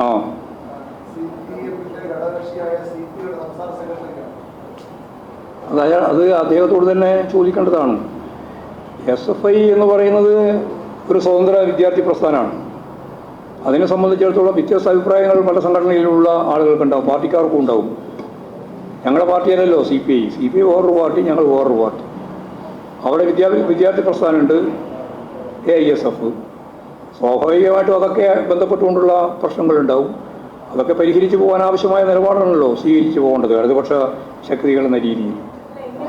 ആ. അത് അത് അദ്ദേഹത്തോട് തന്നെ ചോദിക്കേണ്ടതാണ്. എസ് എഫ് ഐ എന്ന് പറയുന്നത് ഒരു സ്വതന്ത്ര വിദ്യാർത്ഥി പ്രസ്ഥാനമാണ്. അതിനെ സംബന്ധിച്ചിടത്തോളം വ്യത്യസ്ത അഭിപ്രായങ്ങൾ പല സംഘടനയിലുള്ള ആളുകൾക്കുണ്ടാവും പാർട്ടിക്കാർക്കും ഉണ്ടാവും. ഞങ്ങളുടെ പാർട്ടിയല്ലല്ലോ C P I C P I വേറൊരു പാർട്ടി ഞങ്ങൾ വേറൊരു പാർട്ടി. അവിടെ വിദ്യാർത്ഥി വിദ്യാർത്ഥി പ്രസ്ഥാനമുണ്ട് എ ഐ എസ് എഫ് സ്വാഭാവികമായിട്ടും അതൊക്കെ ബന്ധപ്പെട്ടുകൊണ്ടുള്ള പ്രശ്നങ്ങളുണ്ടാവും. അതൊക്കെ പരിഹരിച്ചു പോകാൻ ആവശ്യമായ നിലപാടാണല്ലോ സ്വീകരിച്ചു പോകേണ്ടത് ഇടതുപക്ഷ ശക്തികൾ എന്ന രീതിയിൽ.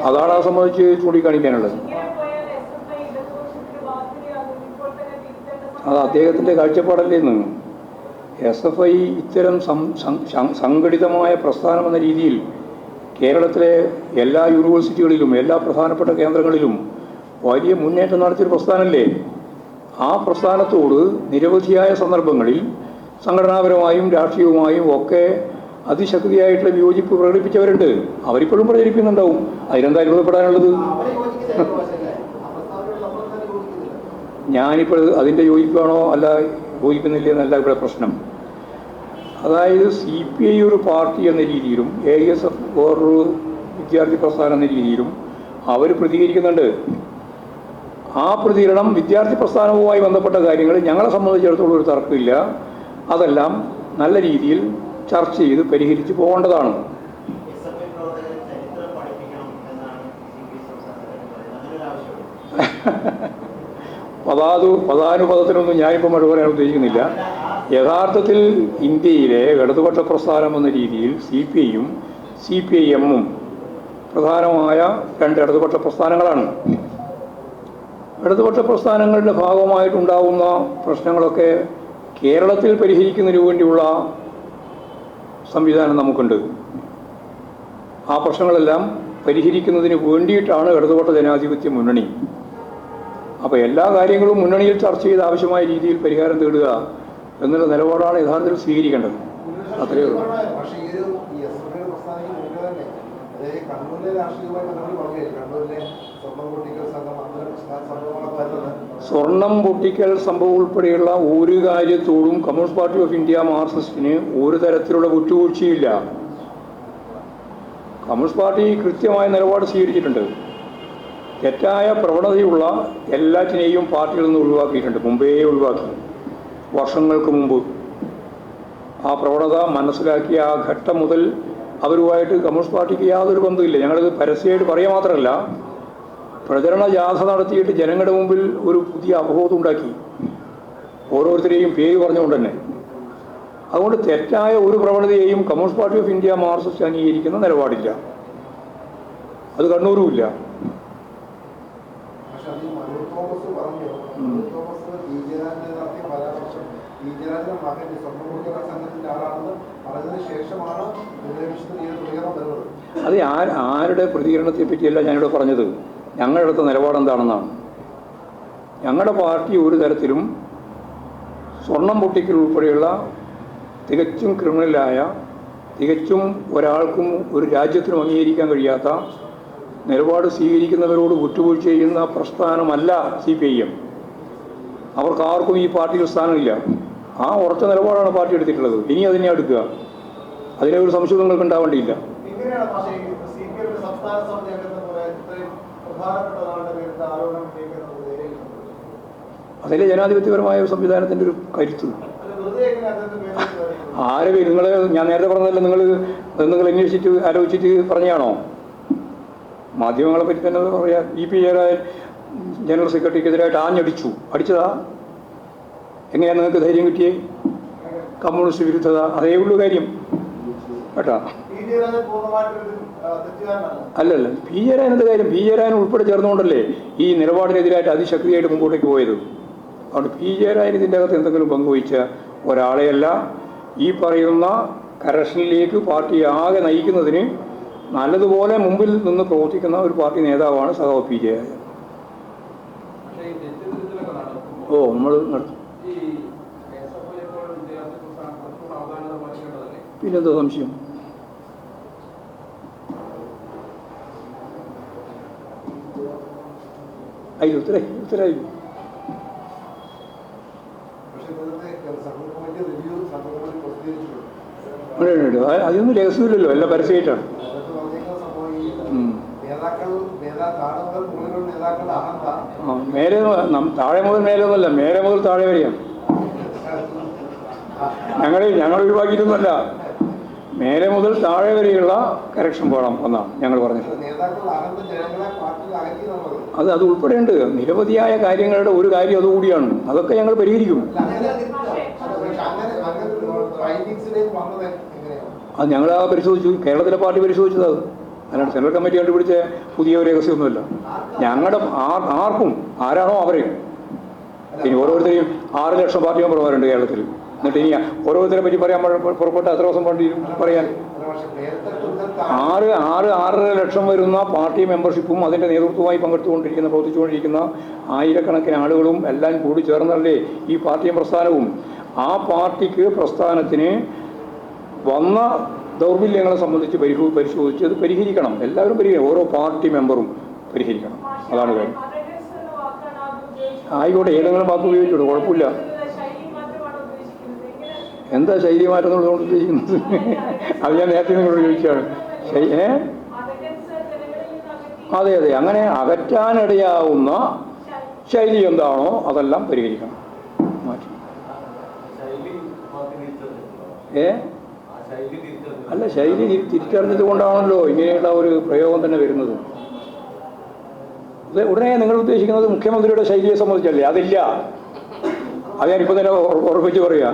അതാണ് ആ സംബന്ധിച്ച് ചൂണ്ടിക്കാണിക്കാനുള്ളത്. അത് അദ്ദേഹത്തിന്റെ കാഴ്ചപ്പാടല്ലേ നിന്ന് എസ് എഫ് ഐ ഇത്തരം സംഘടിതമായ പ്രസ്ഥാനം എന്ന രീതിയിൽ കേരളത്തിലെ എല്ലാ യൂണിവേഴ്സിറ്റികളിലും എല്ലാ പ്രധാനപ്പെട്ട കേന്ദ്രങ്ങളിലും വലിയ മുന്നേറ്റം നടത്തിയൊരു പ്രസ്ഥാനമല്ലേ? ആ പ്രസ്ഥാനത്തോട് നിരവധിയായ സന്ദർഭങ്ങളിൽ സംഘടനാപരമായും രാഷ്ട്രീയവുമായും ഒക്കെ അതിശക്തിയായിട്ടുള്ള വിയോജിപ്പ് പ്രകടിപ്പിച്ചവരുണ്ട്. അവരിപ്പോഴും പ്രചരിപ്പിക്കുന്നുണ്ടാവും. അതിനെന്താ അനുഭവപ്പെടാനുള്ളത്? ഞാനിപ്പോൾ അതിന്റെ യോജിക്കുകയാണോ അല്ല യോജിക്കുന്നില്ല എന്നല്ല ഇവിടെ പ്രശ്നം. അതായത് സി പി ഐ ഒരു പാർട്ടി എന്ന രീതിയിലും എ എസ് എഫ് വേറൊരു വിദ്യാർത്ഥി പ്രസ്ഥാനം എന്ന രീതിയിലും അവർ പ്രതികരിക്കുന്നുണ്ട്. ആ പ്രതികരണം വിദ്യാർത്ഥി പ്രസ്ഥാനവുമായി ബന്ധപ്പെട്ട കാര്യങ്ങൾ ഞങ്ങളെ സംബന്ധിച്ചിടത്തോളം ഒരു തർക്കമില്ല. അതെല്ലാം നല്ല രീതിയിൽ ചർച്ച ചെയ്ത് പരിഹരിച്ച് പോകേണ്ടതാണ്. പതാതു പദാനുപദത്തിനൊന്നും ഞാനിപ്പോൾ മഴ പറയാൻ ഉദ്ദേശിക്കുന്നില്ല. യഥാർത്ഥത്തിൽ ഇന്ത്യയിലെ ഇടതുപക്ഷ പ്രസ്ഥാനം എന്ന രീതിയിൽ സി പി ഐയും സി പി ഐ എമ്മും പ്രധാനമായ രണ്ട് ഇടതുപക്ഷ പ്രസ്ഥാനങ്ങളാണ്. ഇടതുപക്ഷ പ്രസ്ഥാനങ്ങളുടെ ഭാഗമായിട്ടുണ്ടാകുന്ന പ്രശ്നങ്ങളൊക്കെ കേരളത്തിൽ പരിഹരിക്കുന്നതിന് വേണ്ടിയുള്ള സംവിധാനം നമുക്കുണ്ട്. ആ പ്രശ്നങ്ങളെല്ലാം പരിഹരിക്കുന്നതിന് വേണ്ടിയിട്ടാണ് ഇടതുപക്ഷ ജനാധിപത്യ മുന്നണി. അപ്പോൾ എല്ലാ കാര്യങ്ങളും മുന്നണിയിൽ ചർച്ച ചെയ്ത് ആവശ്യമായ രീതിയിൽ പരിഹാരം തേടുക എന്നുള്ള നിലപാടാണ് യഥാർത്ഥത്തിൽ സ്വീകരിക്കേണ്ടത്. അത്രയേ ഉള്ളൂ. കണ്ണൂരിലെ രാഷ്ട്രീയവുമായി സ്വർണം പൊട്ടിക്കൽ സംഭവം ഉൾപ്പെടെയുള്ള ഒരു കാര്യത്തോടും കമ്മ്യൂണിസ്റ്റ് പാർട്ടി ഓഫ് ഇന്ത്യ മാർക്സിസ്റ്റിന് ഒരു തരത്തിലുള്ള വിട്ടുവീഴ്ചയില്ല കമ്മ്യൂണിസ്റ്റ് പാർട്ടി കൃത്യമായ നിലപാട് സ്വീകരിച്ചിട്ടുണ്ട്. തെറ്റായ പ്രവണതയുള്ള എല്ലാറ്റിനെയും പാർട്ടിയിൽ നിന്ന് ഒഴിവാക്കിയിട്ടുണ്ട്. മുമ്പേ ഒഴിവാക്കി. വർഷങ്ങൾക്ക് മുമ്പ്. ആ പ്രവണത മനസ്സിലാക്കിയ ആ ഘട്ടം മുതൽ അവരുമായിട്ട് കമ്മ്യൂണിസ്റ്റ് പാർട്ടിക്ക് യാതൊരു ബന്ധമില്ല ഞങ്ങളിത് പരസ്യമായിട്ട് പറയുക മാത്രമല്ല പ്രചരണ ജാഥ നടത്തിയിട്ട് ജനങ്ങളുടെ മുമ്പിൽ ഒരു പുതിയ അവബോധം ഉണ്ടാക്കി. ഓരോരുത്തരെയും പേര് പറഞ്ഞുകൊണ്ട് തന്നെ. അതുകൊണ്ട് തെറ്റായ ഒരു പ്രവണതയെയും communist party of India Marxist അംഗീകരിക്കുന്ന നിലപാടില്ല. അത് കണ്ണൂരുമില്ല. അത് ആരുടെ പ്രതികരണത്തെ പറ്റിയല്ല ഞാനിവിടെ പറഞ്ഞത്. ഞങ്ങളെടുത്ത നിലപാടെന്താണെന്നാണ്. ഞങ്ങളുടെ പാർട്ടി ഒരു തരത്തിലും സ്വർണം പൊട്ടിക്കൽ ഉൾപ്പെടെയുള്ള തികച്ചും ക്രിമിനലായ തികച്ചും ഒരാൾക്കും ഒരു രാജ്യത്തിനും അംഗീകരിക്കാൻ കഴിയാത്ത നിലപാട് സ്വീകരിക്കുന്നവരോട് വിട്ടുവീഴ്ച ചെയ്യുന്ന പ്രസ്ഥാനമല്ല സി പി ഐ എം അവർക്ക് ആർക്കും ഈ പാർട്ടിയിൽ സ്ഥാനമില്ല. ആ ഉറച്ച നിലപാടാണ് പാർട്ടി എടുത്തിട്ടുള്ളത്. ഇനി അതിനെ എടുക്കുക. അതിനെ ഒരു സംശയം നിങ്ങൾക്ക് ഉണ്ടാവേണ്ടിയില്ല അതിലെ ജനാധിപത്യപരമായ സംവിധാനത്തിന്റെ ഒരു കരുത്ത്? അത് വെറുതെ എങ്ങനെ അദ്ദേഹത്തെ പേരിൽ വരുന്നത്? ആരെ നിങ്ങൾ ഞാൻ നേരത്തെ പറഞ്ഞതല്ല നിങ്ങൾ നിങ്ങൾ അന്വേഷിച്ചിട്ട് ആലോചിച്ചിട്ട് പറഞ്ഞാണോ മാധ്യമങ്ങളെ പറ്റി തന്നെ പറയാം. ഇ പി ജയരാജൻ ജനറൽ സെക്രട്ടറിക്കെതിരായിട്ട് ആഞ്ഞടിച്ചു. അടിച്ചതാ? എങ്ങനെയാണ് നിങ്ങൾക്ക് ധൈര്യം കിട്ടിയേ? കമ്മ്യൂണിസ്റ്റ് വിരുദ്ധത അതേ ഉള്ളൂ കാര്യം. കേട്ടാ? അല്ലല്ല പി എന്ത് കാര്യം പി ജയരാജൻ ഉൾപ്പെടെ ചേർന്നുകൊണ്ടല്ലേ ഈ നിലപാടിനെതിരായിട്ട് അതിശക്തിയായിട്ട് മുമ്പോട്ടേക്ക് പോയത്? അതുകൊണ്ട് പി ജയരാജൻ ഇതിന്റെ അകത്ത് എന്തെങ്കിലും പങ്കുവഹിച്ച ഒരാളെയല്ല ഈ പറയുന്ന കറക്ഷനിലേക്ക് പാർട്ടി ആകെ നയിക്കുന്നതിന് നല്ലതുപോലെ മുമ്പിൽ നിന്ന് പ്രവർത്തിക്കുന്ന ഒരു പാർട്ടി നേതാവാണ് സഹോ പി ജയരാജൻ ഓ നമ്മൾ പിന്നെന്താ ഈ എസ് എഫ് ഐ പോലുള്ള വിദ്യാർത്ഥി പ്രസ്ഥാനം കുറച്ചുകൂടെ അവധാനത പാലിക്കേണ്ടതല്ലേ പിന്നെന്താ സംശയം അതിൽ ഉത്തരായി ഉത്തരായി പക്ഷേ ഇത് നേരത്തെ central committee review central committee പ്രസിദ്ധീകരിച്ചിട്ടുണ്ട് ഉണ്ട്, ഉണ്ട്, ഉണ്ട്. അത് അതൊന്നും രഹസ്യമില്ലല്ലോ എല്ലാം പരസ്യമായിട്ടാണ് അതിനകത്ത് പറഞ്ഞിരിക്കുന്ന സംഭവം ഈ ഉം. നേതാക്കൾ നേതാ ഉത്തര മുതൽ അതൊന്നും രഹസ്യമില്ലല്ലോ എല്ലാം പരസ്യമായിട്ടാണ് മേലെ താഴെ മുതൽ മേലെ ഒന്നുമല്ല മേലെ മുതൽ താഴെ വരെയാണ് ഞങ്ങളെ ഞങ്ങൾ ഒഴിവാക്കിയിട്ടൊന്നുമല്ല. മേലെ മുതൽ താഴെ വരെയുള്ള കരക്ഷൻ പോകണം എന്നാണ് ഞങ്ങൾ പറഞ്ഞത്. അത് അത് ഉൾപ്പെടെയുണ്ട് നിരവധിയായ കാര്യങ്ങളുടെ ഒരു കാര്യം അതുകൂടിയാണ്. അതൊക്കെ ഞങ്ങൾ പരിഹരിക്കും. അത് ഞങ്ങൾ ആ പരിശോധിച്ചു. കേരളത്തിലെ പാർട്ടി പരിശോധിച്ചത് അത്. അല്ലാണ്ട് സെൻട്രൽ കമ്മിറ്റി കണ്ടുപിടിച്ച പുതിയ ഒരു രഹസ്യമൊന്നുമില്ല. ഞങ്ങളുടെ ആർ ആർക്കും ആരാണോ അവരെയും. ഇനി ഓരോരുത്തരെയും ആറ് ലക്ഷം പാർട്ടി മെമ്പർമാരുണ്ട് കേരളത്തിൽ. എന്നിട്ട് ഇനി ഓരോരുത്തരെ പറ്റി പറയാൻ പുറപ്പെട്ട് എത്ര ദിവസം വേണ്ടി പറയാൻ? ആറ് ആറ് ആറര ലക്ഷം വരുന്ന പാർട്ടി മെമ്പർഷിപ്പും അതിന്റെ നേതൃത്വമായി പങ്കെടുത്തുകൊണ്ടിരിക്കുന്ന പ്രവർത്തിച്ചുകൊണ്ടിരിക്കുന്ന ആയിരക്കണക്കിന് ആളുകളും എല്ലാം കൂടി ചേർന്നല്ലേ ഈ പാർട്ടിയും പ്രസ്ഥാനവും? ആ പാർട്ടിക്ക് പ്രസ്ഥാനത്തിന് വന്ന ദൗർബല്യങ്ങളെ സംബന്ധിച്ച് പരിശോ പരിശോധിച്ച് അത് പരിഹരിക്കണം. എല്ലാവരും പരിഹരിക്കണം. ഓരോ പാർട്ടി മെമ്പറും പരിഹരിക്കണം. അതാണ് കാര്യം. ആയിക്കോട്ടെ ഏതെങ്കിലും വാക്ക് ഉപയോഗിച്ചോളൂ. കുഴപ്പമില്ല ശൈലി മാത്രമാണ് ഉദ്ദേശിക്കുന്നത് എങ്ങനെ എന്താ ശൈലി മാറ്റം എന്നുള്ളതുകൊണ്ട് ഉദ്ദേശിക്കുന്നത്? അത് ഞാൻ നേരത്തെ നിങ്ങളോട് ചോദിച്ചാണ് ഏ? അതെ അതെ. അങ്ങനെ അകറ്റാനിടയാവുന്ന ശൈലി എന്താണോ അതെല്ലാം പരിഹരിക്കണം. മാറ്റി? ഏ? അല്ല ശൈലി തിരിച്ചറിഞ്ഞത് കൊണ്ടാണല്ലോ ഇങ്ങനെയുള്ള ഒരു പ്രയോഗം തന്നെ വരുന്നത്. ഉടനെ നിങ്ങൾ ഉദ്ദേശിക്കുന്നത് മുഖ്യമന്ത്രിയുടെ ശൈലിയെ സംബന്ധിച്ചല്ലേ? അതില്ല. അത് ഞാനിപ്പോൾ തന്നെ ഉറ- ഉറപ്പിച്ച് പറയുക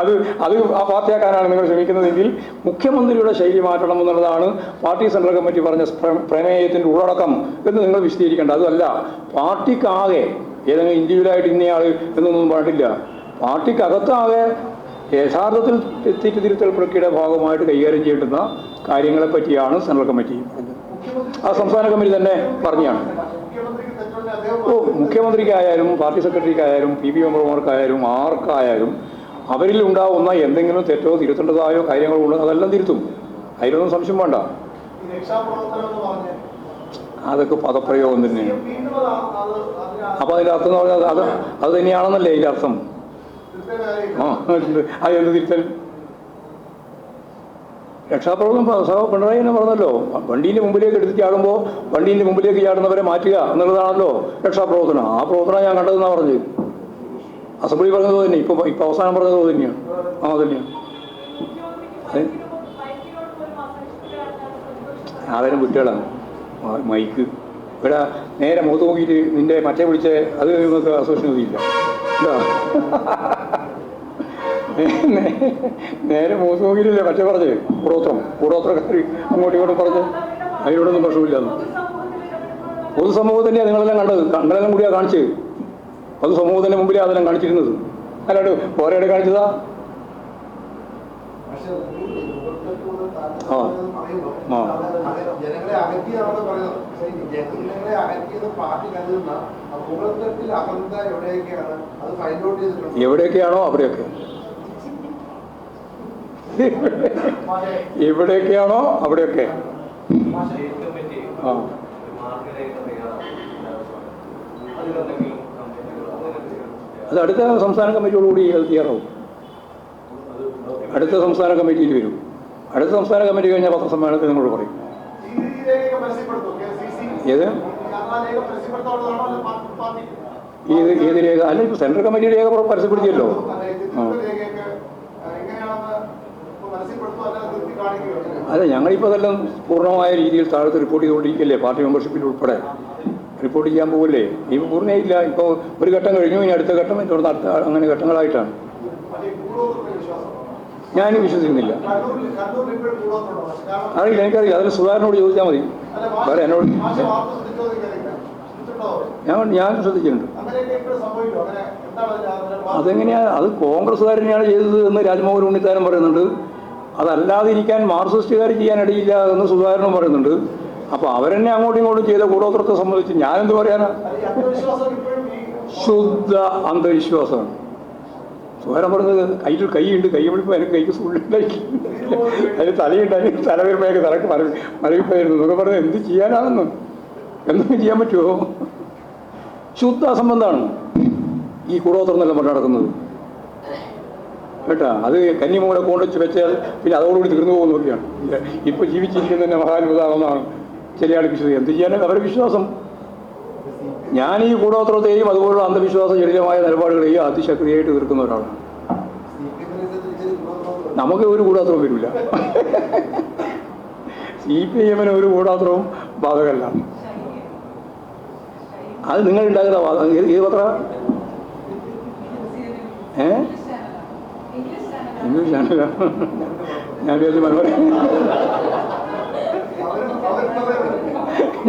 അത് അത് ആ പാർട്ടിയാക്കാനാണ് നിങ്ങൾ ശ്രമിക്കുന്നതെങ്കിൽ മുഖ്യമന്ത്രിയുടെ ശൈലി മാറ്റണം എന്നുള്ളതാണ് പാർട്ടി സെൻട്രൽ കമ്മിറ്റി പറഞ്ഞ പ്രമേയത്തിന്റെ ഉള്ളടക്കം എന്ന് നിങ്ങൾ വിശദീകരിക്കേണ്ട. അതല്ല പാർട്ടിക്കാകെ ഏതെങ്കിലും ഇൻഡിവിജ്വലായിട്ട് ഇന്നയാൾ എന്നൊന്നും പാടില്ല പാർട്ടിക്കകത്താകെ യഥാർത്ഥത്തിൽ തെറ്റ് തിരുത്തൽ പ്രക്രിയയുടെ ഭാഗമായിട്ട് കൈകാര്യം ചെയ്യുന്ന കാര്യങ്ങളെ പറ്റിയാണ് സെൻട്രൽ കമ്മിറ്റി. ആ സംസ്ഥാന കമ്മിറ്റി തന്നെ പറഞ്ഞാണ്. ഓ മുഖ്യമന്ത്രിക്കായാലും പാർട്ടി സെക്രട്ടറിക്കായാലും പി ബി മെമ്പർമാർക്കായാലും ആർക്കായാലും അവരിൽ ഉണ്ടാവുന്ന എന്തെങ്കിലും തെറ്റോ തിരുത്തേണ്ടതായോ കാര്യങ്ങളോ ഉണ്ടോ അതെല്ലാം തിരുത്തും. അതിലൊന്നും സംശയം വേണ്ട. അതൊക്കെ പദപ്രയോഗം തന്നെ. അപ്പൊ അത് ആ- അത് അതിന് അപ്പോൾ അതിന്റെ അർത്ഥം എന്ന് പറഞ്ഞാൽ അത് അത് തന്നെയാണെന്നല്ലേ കാര്യമില്ല. ആ ഉണ്ട്. അത് എന്ത് തിരുത്തൽ? രക്ഷാപ്രവർത്തനം പിണറായി തന്നെ പറഞ്ഞല്ലോ. വണ്ടീന്റെ മുമ്പിലേക്ക് എടുത്തിട്ട് ചാടുമ്പോൾ വണ്ടീന്റെ മുമ്പിലേക്ക് ചാടുന്നവരെ മാറ്റുക എന്നുള്ളതാണല്ലോ രക്ഷാപ്രവർത്തനം. ആ പ്രവർത്തനം ഞാൻ കണ്ടതെന്നാണ് പറഞ്ഞത്. അസംബ്ലി പറഞ്ഞത് തന്നെ. ഇപ്പോൾ ഇപ്പോൾ അവസാനം പറഞ്ഞത് തന്നെയാണ് ആ തന്നെയാണ് ആദരം വിട്ടുകളാണ് മൈക്ക്. ഇവിടെ നേരെ മുഖത്ത് നോക്കിയിട്ട് നിന്റെ മറ്റേ വിളിച്ച് അത് നിങ്ങൾക്ക് അസോസിയേഷൻ നേ- നേരെ മുഖത്ത് നോക്കിയിട്ടില്ല. മറ്റേ പറഞ്ഞേ കൂടോത്രം. കൂടോത്രക്കാർ അങ്ങോട്ടും ഇങ്ങോട്ടും പറഞ്ഞ് അതിനോടൊന്നും ഇടപെടുമ്പോൾ പൊതുസമൂഹം തന്നെയാണ് നിങ്ങളെല്ലാം കണ്ടത്. കങ്ങളെല്ലാം കൂടിയാണ് കാണിച്ചത്. പൊതുസമൂഹത്തിന്റെ മുമ്പിൽ അതെല്ലാം കാണിച്ചിരുന്നത്. അല്ലാണ്ട് ഓരോടെ കാണിച്ചതാ? ആ. ആ. എവിടെയൊക്കെയാണ്? അത് ഫൈൻഡ് ഔട്ട് ചെയ്തിട്ടുണ്ട്? എവിടെയൊക്കെയാണോ അവിടെയൊക്കെ. എവിടെയൊക്കെയാണോ അവിടെയൊക്കെ. ആ ഒരു മാർഗരേഖ തയ്യാറാക്കി അതിലെന്തെങ്കിലും കമ്പനികളോ അങ്ങനെ എന്തെങ്കിലും അത് അടുത്ത സംസ്ഥാന കമ്മിറ്റിയോടുകൂടി അത് തയ്യാറാവും അടുത്ത സംസ്ഥാന കമ്മിറ്റിയിൽ വരും. അടുത്ത സംസ്ഥാന കമ്മിറ്റി കഴിഞ്ഞ പത്രസമ്മേളനത്തിൽ നിങ്ങളോട് പറയും. ഏത്? ഏത് ഏത് രേഖ? അല്ല ഇപ്പോൾ സെൻട്രൽ കമ്മിറ്റി രേഖ പരസ്യപ്പെടുത്തിയല്ലോ. ഇപ്പൊ അല്ല ഞങ്ങളിപ്പോൾ അതെല്ലാം പൂർണമായ രീതിയിൽ താഴത്ത് റിപ്പോർട്ട് ചെയ്തുകൊണ്ടിരിക്കല്ലേ പാർട്ടി മെമ്പർഷിപ്പിൽ ഉൾപ്പെടെ. റിപ്പോർട്ട് ചെയ്യാൻ പോകില്ലേ ഇപ്പോൾ പൂർണയില്ല. ഇപ്പോൾ ഒരു ഘട്ടം കഴിഞ്ഞു ഇനി അടുത്ത ഘട്ടം തുടർന്ന് അടുത്ത അങ്ങനെ ഘട്ടങ്ങളായിട്ടാണ്. ഞാൻ വിശ്വസിക്കുന്നില്ല. അറിയില്ല എനിക്കറിയില്ല. അതിൽ സുധാകരനോട് ചോദിച്ചാൽ മതി. വേറെ എന്നോട് ഞാൻ ഞാൻ ശ്രദ്ധിച്ചിട്ടുണ്ട് അതെങ്ങനെയാണ് അത് കോൺഗ്രസ്സുകാരനെയാണ് ചെയ്തത് എന്ന് രാജ്മോഹൻ ഉണ്ണിത്താനം പറയുന്നുണ്ട്. അതല്ലാതിരിക്കാൻ മാർക്സിസ്റ്റുകാർ ചെയ്യാനിടയില്ല എന്ന് സുധാകരനും പറയുന്നുണ്ട്. അപ്പോൾ അവരെന്നെ അങ്ങോട്ടും ഇങ്ങോട്ടും ചെയ്ത കൂടോത്രത്തെ സംബന്ധിച്ച് ഞാനെന്ത് പറയാനാ? ശുദ്ധ അന്ധവിശ്വാസമാണ് സുധാകരൻ പറഞ്ഞത് കയ്യിൽ കൈയുണ്ട് കൈ വിളിപ്പോൾ എനിക്ക് കൈക്ക് സുള്ളിണ്ടാക്കി അതിന് തലയുണ്ടായി തല വരുമ്പോഴേക്ക് തലക്ക് മര മരവിപ്പായിരുന്നു എന്നൊക്കെ പറഞ്ഞത് എന്ത് ചെയ്യാനാണെന്ന്? എന്തൊക്കെ ചെയ്യാൻ പറ്റുമോ ശുദ്ധ അസംബന്ധമാണ് ഈ കുടോത്രം എന്നെല്ലാം പറഞ്ഞു നടക്കുന്നത്. കേട്ടാ? അത് കന്നിമൂല കൊണ്ടുവച്ച് വെച്ചാൽ പിന്നെ അതോടുകൂടി തീർന്നു പോകുന്നൊക്കെയാണ് ഇപ്പോൾ ജീവിച്ചിരിക്കുന്ന തന്നെ മഹാനുഭൂതാണെന്നാണ് ചില ആൾ വിശ്വസിക്കുന്നത് എന്ത് അവരുടെ വിശ്വാസം. ഞാൻ ഈ കൂടോത്രത്തെയും അതുപോലുള്ള അന്ധവിശ്വാസ ജടിലമായ നിലപാടുകളെയും അതിശക്തിയായിട്ട് തീർക്കുന്ന ഒരാളാണ്. നമുക്ക് ഒരു കൂടാത്രവും വരില്ല. സി പി എമ്മിന് ഒരു കൂടാത്രവും ബാധകമല്ല. അത് നിങ്ങൾ ഉണ്ടാക്കുന്ന വാദം ഏത് പത്ര? ഏ? ഇംഗ്ലീഷ് ഞാൻ അവരും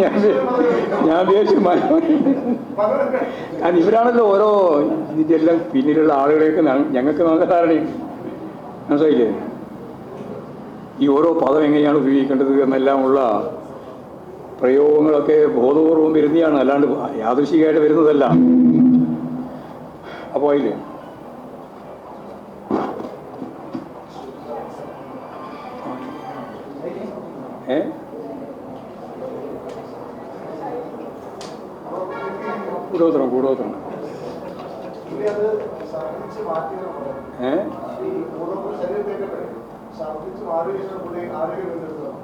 ഞാൻ ഞാൻ വിചാരിച്ചു കാരണം ഇവരാണല്ലോ ഓരോ ഇതിന്റെ എല്ലാം പിന്നിലുള്ള ആളുകളെയൊക്കെ ഞങ്ങൾക്ക് നല്ല ധാരണയുണ്ട് മനസ്സിലായില്ലേ? ഈ ഓരോ പദം എങ്ങനെയാണ് ഉപയോഗിക്കേണ്ടത് എന്നെല്ലാമുള്ള പ്രയോഗങ്ങളൊക്കെ ബോധപൂർവം വരുന്നതാണ്. അല്ലാണ്ട് യാദൃശികമായിട്ട് വരുന്നതല്ല. അപ്പോൾ അതില്ലേ ഏ കൂടോത്രം കൂടോത്രം ഇനി അത് ഛർദ്ദിച്ച് മാറ്റിയതാണ് ഏ ഈ ഓരോന്നും ശരീരത്തേക്ക് ഛർദ്ദിച്ച് മാറിയ ശേഷം പുള്ളി ആരോഗ്യം വീണ്ടെടുത്തതാണ്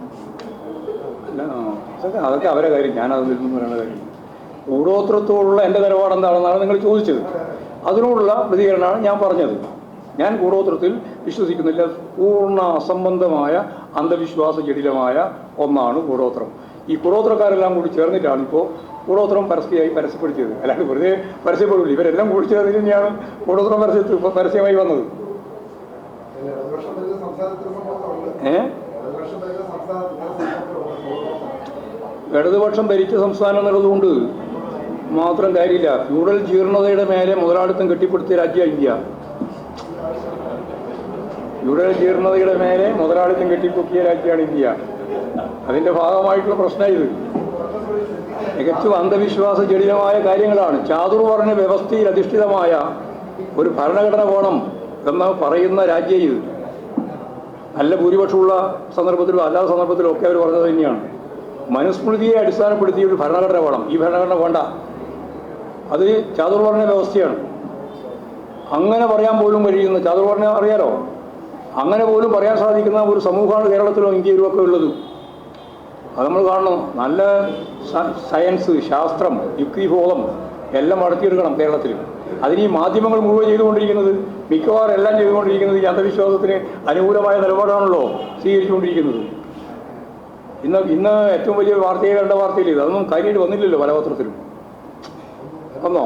അല്ല അതൊക്കെ അതൊക്കെ അവരെ കാര്യം. ഞാനതൊന്നും പറയേണ്ട കാര്യം കൂടോത്രത്തോടുള്ള എന്റെ നിലപാട് എന്താണെന്നാണ് നിങ്ങൾ ചോദിച്ചത്. അതിനോടുള്ള പ്രതികരണമാണ് ഞാൻ പറഞ്ഞത്. ഞാൻ കൂടോത്രത്തിൽ വിശ്വസിക്കുന്നില്ല. പൂർണ അസംബന്ധമായ അന്ധവിശ്വാസ ജടിലമായ ഒന്നാണ് കൂടോത്രം. ഈ കുറോത്രക്കാരെല്ലാം കൂടി ചേർന്നിട്ടാണ് ഇപ്പോൾ കൂടോത്രം പരസ്യമായി പരസ്യപ്പെടുത്തിയത്. അല്ലാണ്ട് വെറുതെ പരസ്യപ്പെടില്ല ഇവരെല്ലാം കൂടി ചേർന്നിട്ട് തന്നെയാണ് കൂടോത്രം പരസ്യ പരസ്യമായി വന്നത്. ഏ? ഇടതുപക്ഷം ഭരിച്ച സംസ്ഥാനം എന്നുള്ളതുകൊണ്ട് മാത്രം കാര്യമില്ല. ഫ്യൂഡൽ ജീർണതയുടെ മേലെ മുതലാളിത്തം കെട്ടിപ്പടുത്തിയ രാജ്യമാണ് ഇന്ത്യ. ഫ്യൂഡൽ ജീർണതയുടെ മേലെ മുതലാളിത്തം കെട്ടിപ്പൊക്കിയ രാജ്യമാണ് ഇന്ത്യ. അതിന്റെ ഭാഗമായിട്ടുള്ള പ്രശ്നം ഇത്. തികച്ചും അന്ധവിശ്വാസ ജടിലമായ കാര്യങ്ങളാണ്. ചാതുർവർണ വ്യവസ്ഥയിൽ അധിഷ്ഠിതമായ ഒരു ഭരണഘടന വേണം എന്ന് പറയുന്ന രാജ്യം ഇത്. നല്ല ഭൂരിപക്ഷമുള്ള സന്ദർഭത്തിലും അല്ലാത്ത സന്ദർഭത്തിലും ഒക്കെ അവർ പറഞ്ഞത് തന്നെയാണ്. മനുസ്മൃതിയെ അടിസ്ഥാനപ്പെടുത്തിയ ഒരു ഭരണഘടന വേണം. ഈ ഭരണഘടന വേണ്ട. അത് ചാതുർവർണ വ്യവസ്ഥയാണ്. അങ്ങനെ പറയാൻ പോലും കഴിയുന്ന ചാതുർവർണ അറിയാലോ? അങ്ങനെ പോലും പറയാൻ സാധിക്കുന്ന ഒരു സമൂഹമാണ് കേരളത്തിലോ ഇന്ത്യയിലും ഒക്കെ ഉള്ളത്. അത് നമ്മൾ കാണണം. നല്ല സയൻസ് ശാസ്ത്രം യുക്തിബോധം എല്ലാം വളർത്തിയെടുക്കണം കേരളത്തിൽ. അതിന് ഈ മാധ്യമങ്ങൾ മുഴുവൻ ചെയ്തുകൊണ്ടിരിക്കുന്നത് മിക്കവാറും എല്ലാം ചെയ്തുകൊണ്ടിരിക്കുന്നത് ഈ അന്ധവിശ്വാസത്തിന് അനുകൂലമായ നിലപാടാണല്ലോ സ്വീകരിച്ചുകൊണ്ടിരിക്കുന്നത്. ഇന്ന് ഇന്ന് ഏറ്റവും വലിയ വാർത്തയെ കണ്ട വാർത്തയിൽ അതൊന്നും കാര്യമായിട്ട് വന്നില്ലല്ലോ പല പത്രത്തിലും വന്നോ?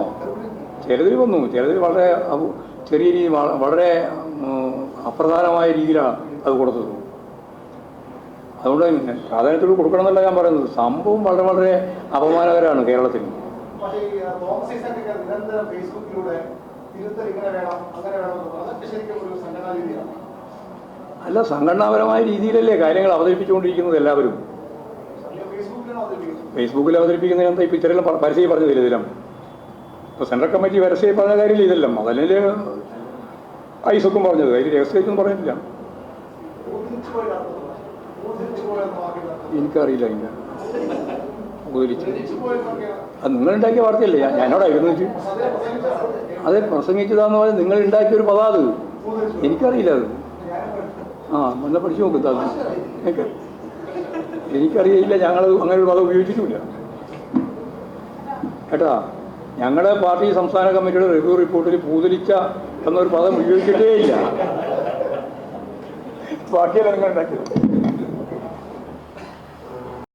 ചിലതിൽ വന്നു. ചിലതിൽ വളരെ ചെറിയ രീതി വളരെ അപ്രധാനമായ രീതിയിലാണ് അത് കൊടുത്തത്. അതുകൊണ്ട് പ്രാധാന്യത്തോട് കൊടുക്കണം എന്നല്ല ഞാൻ പറയുന്നത്. സംഭവം വളരെ വളരെ അപമാനകരമാണ് രീതിയാണ്. അല്ല സംഘടനാപരമായ രീതിയിലല്ലേ കാര്യങ്ങൾ അവതരിപ്പിച്ചുകൊണ്ടിരിക്കുന്നത് എല്ലാവരും? ഫേസ്ബുക്കിൽ അവതരിപ്പിക്കുന്നതിന് എന്താ ഇപ്പം ഇത്തരം പരസ്യം പറഞ്ഞതില്ല ഇതിലും? ഇപ്പോൾ സെൻട്രൽ കമ്മിറ്റി പരസ്യം പറഞ്ഞ കാര്യമില്ല ഇതെല്ലാം അതല്ലേ ഐസൊക്കും പറഞ്ഞത്. അതിൽ രഹസ്യമൊന്നും പറഞ്ഞിട്ടില്ല. എനിക്കറിയില്ല അതിന്റെ. ഉപകരിച്ചു നിങ്ങളുണ്ടാക്കിയ വാർത്തയല്ലേ? ഞാനോടായിരുന്നു വെച്ച് അതേ പ്രസംഗിച്ചത് അത് പ്രസംഗിച്ചതാന്ന് പറഞ്ഞാൽ നിങ്ങൾ ഉണ്ടാക്കിയ ഒരു പദം എനിക്കറിയില്ല അത്. ആ നല്ല പഠിച്ചു നോക്കും അത് എനിക്കറിയില്ല ഞങ്ങൾ അങ്ങനെ ഒരു പദം ഉപയോഗിച്ചിട്ടില്ല കേട്ടാ ഞങ്ങളുടെ പാർട്ടി സംസ്ഥാന കമ്മിറ്റിയുടെ റിവ്യൂ റിപ്പോർട്ടിൽ പൂതലിച്ച എന്നൊരു പദം ഉപയോഗിച്ചിട്ടേ ഇല്ല ബാക്കിയല്ല നിങ്ങൾ ഉണ്ടാക്കിയത്